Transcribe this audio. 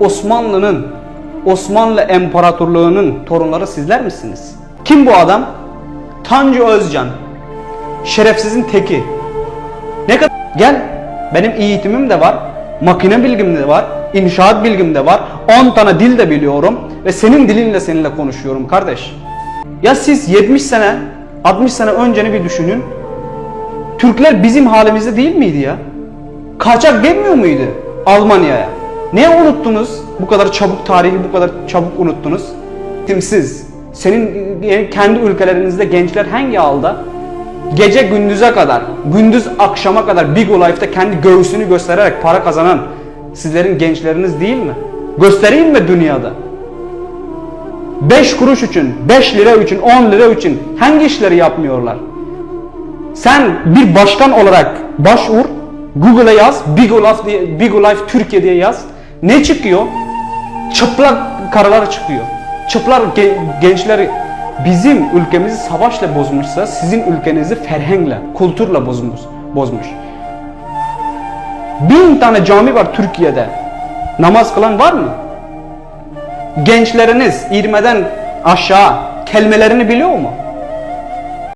Osmanlı'nın, Osmanlı İmparatorluğu'nun torunları sizler misiniz? Kim bu adam? Tanju Özcan. Şerefsizin teki. Ne kadar gel benim eğitimim de var. Makine bilgim de var. inşaat bilgim de var. 10 tane dil de biliyorum ve senin dilinle seninle konuşuyorum kardeş. Ya siz 70 sene, 60 sene önceni bir düşünün. Türkler bizim halimizde değil miydi ya? Kaçak gelmiyor muydu Almanya'ya? Niye unuttunuz? Bu kadar çabuk tarihi bu kadar çabuk unuttunuz. Timsiz. Senin e, kendi ülkelerinizde gençler hangi alda? Gece gündüze kadar, gündüz akşama kadar Big O Life'da kendi göğsünü göstererek para kazanan sizlerin gençleriniz değil mi? Göstereyim mi dünyada? 5 kuruş için, 5 lira için, 10 lira için hangi işleri yapmıyorlar? Sen bir başkan olarak başvur, Google'a yaz, Big O Life diye, Big O Life Türkiye diye yaz. Ne çıkıyor? Çıplak karılar çıkıyor. Çıplak ge- gençleri bizim ülkemizi savaşla bozmuşsa sizin ülkenizi ferhengle, kültürle bozmuş. bozmuş. Bin tane cami var Türkiye'de. Namaz kılan var mı? Gençleriniz 20'den aşağı kelimelerini biliyor mu?